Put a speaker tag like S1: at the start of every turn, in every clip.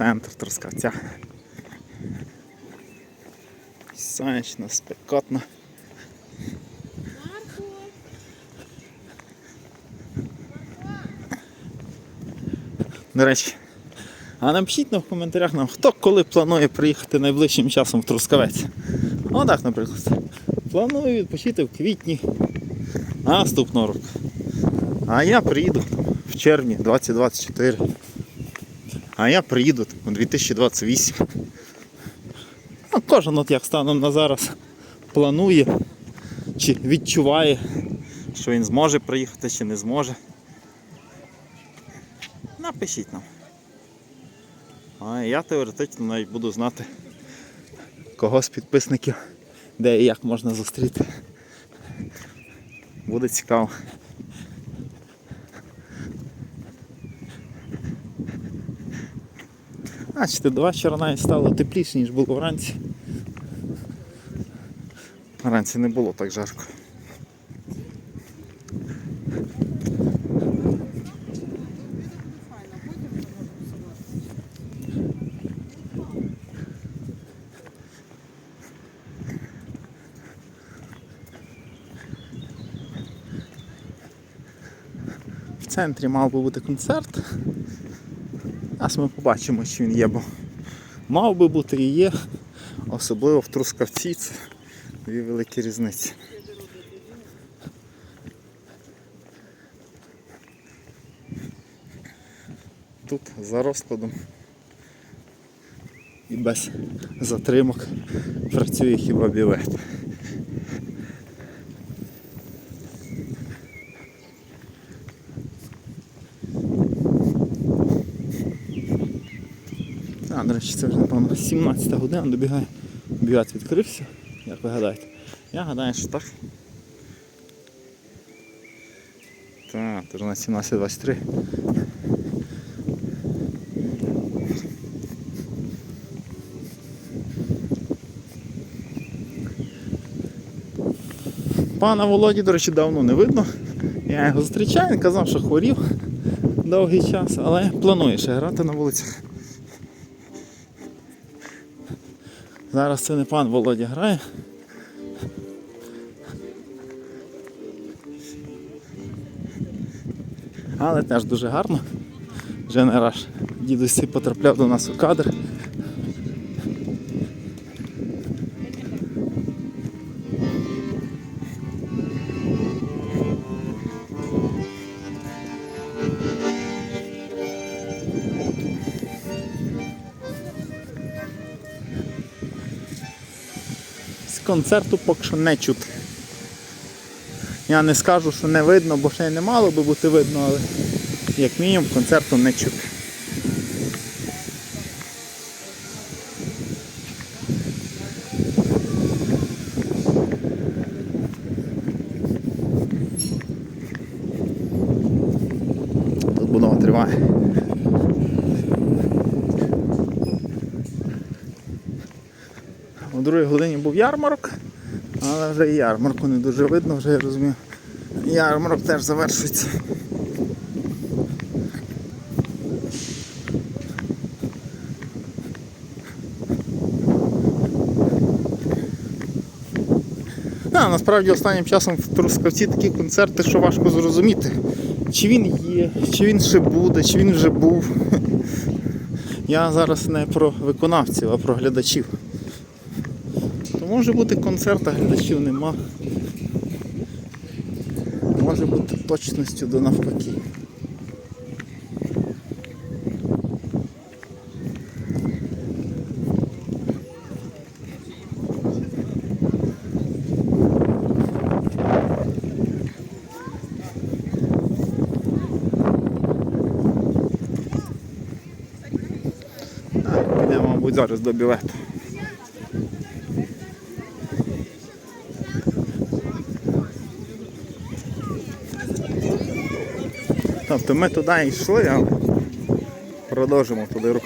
S1: центр Трускавця. Сонячно, спекотно. До речі, а напишіть нам в коментарях нам, хто коли планує приїхати найближчим часом в Трускавець. Ну так, наприклад. Планую відпочити в квітні наступного року. А я приїду в червні 2024. А я приїду у 2028. Ну, кожен от як станом на зараз планує чи відчуває, що він зможе приїхати чи не зможе. Напишіть нам. А я теоретично навіть буду знати кого з підписників, де і як можна зустріти. Буде цікаво. Бачите, до вечора навіть стало тепліше, ніж було вранці. Вранці не було так жарко. В центрі мав би бути концерт. Зараз ми побачимо, чи він є, бо мав би бути і є, особливо в Трускавці це дві великі різниці. Тут за розкладом і без затримок працює хіба бівет. Речі, це вже напевно 17 година добігає. Бівет відкрився, як ви гадаєте. Я гадаю, що так. Так, тож на 17.23. Пана Володі, до речі, давно не видно. Я його зустрічаю, він казав, що хворів довгий час, але планує ще грати на вулицях. Зараз це не пан Володя грає. Але теж дуже гарно. Вже не раз дідусь потрапляв до нас у кадр. Концерту поки що не чути. Я не скажу, що не видно, бо ще й не мало би бути видно, але як мінімум концерту не чути. Тут будова триває. О другій годині був ярмарок, але вже і ярмарку не дуже видно, вже я розумію. Ярмарок теж завершується. А, насправді останнім часом в Трускавці такі концерти, що важко зрозуміти, чи він є, чи він ще буде, чи він вже був. Я зараз не про виконавців, а про глядачів. Може бути концерт, а глядачів нема. Може бути точністю до навпаки. Так, Йдемо, мабуть, зараз до білету. Тобто ми туди йшли, але продовжимо туди рух.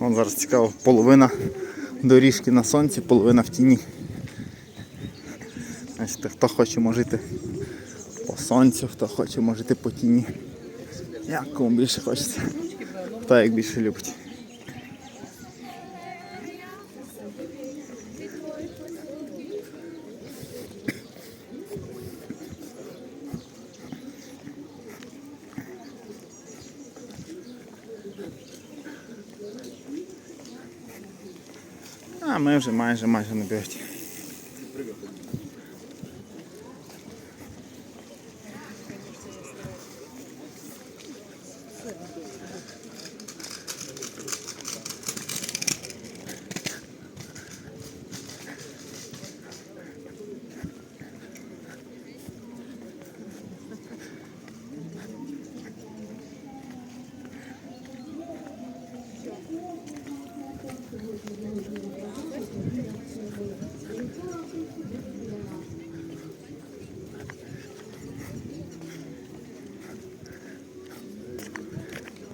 S1: Вон зараз цікаво, половина доріжки на сонці, половина в тіні. Бачите, хто хоче може йти по сонцю, хто хоче може йти по тіні. Як кому більше хочеться. Як більше любить. А ми вже майже майже на бюджеті.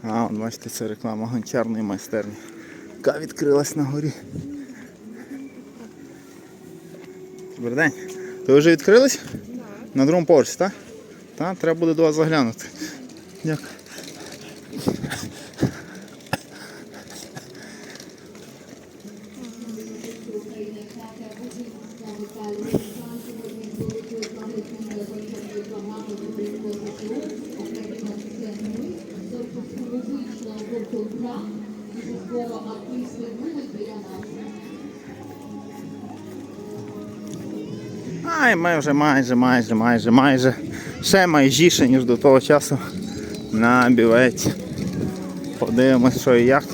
S1: А, от бачите, це реклама гончарної майстерні, яка відкрилась на горі. Добрий день. То ви вже відкрились? На другому поверсі, так? Так, треба буде до вас заглянути. Дякую. Ай, ми вже майже, майже, майже, майже. Ще майжіше, ніж до того часу на бівець. Подивимось, що і як.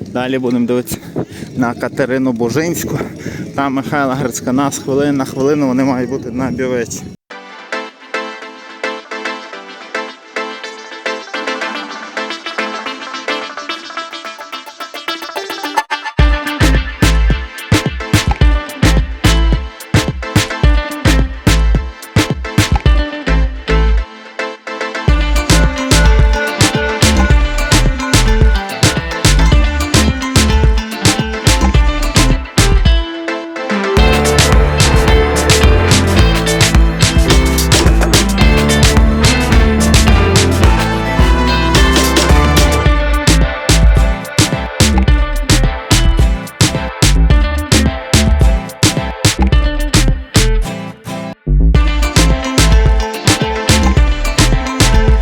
S1: Далі будемо дивитися на Катерину Божинську та Михайла Грицькана з хвилини на хвилину вони мають бути на бівеці.